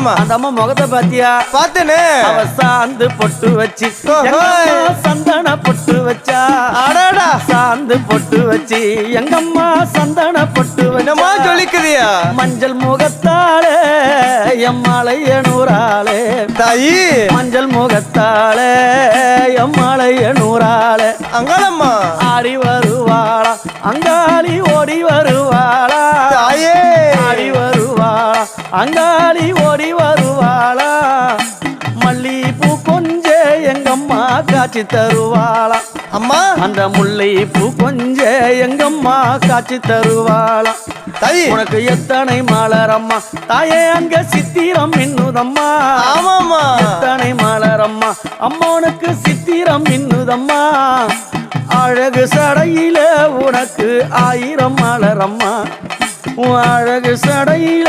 ஆமாமா அந்த அம்மா முகத்தை பாத்தியா? பார்த்தேனே. அவ சாந்து பொட்டு வச்சு சந்தன பொட்டு வச்சா? அடாடா. சாந்து பொட்டு வச்சு எங்கம்மா சந்தன பொட்டு என்னமா வச்சா சொல்லிக்குதியா மஞ்சள் முகத்தாளே எம்மாளைய நூறாளே தாயி. மஞ்சள் முகத்தாளே எம்மாளைய நூறாளே அங்காளம்மா. ஆடி வருவாளா அங்காளி ஓடி வருவாளா? தாயே. ஆடி வருவாளா அங்காளி ஓடி காட்சி தருவாளா? அம்மா? அந்த முல்லைப்பூ கொஞ்ச எங்கம்மா காட்சி தருவாளா? தாயி. உனக்கு எத்தனை மலரம்மா? தாயே அங்க சித்திரம் மின்னுதம்மா. ஆமாமா எத்தனை மலரம்மா? அம்மனுக்கு சித்திரம் மின்னுதம்மா. அழகு சடையில உனக்கு ஆயிரம் மலரம்மா. அழகு சடையில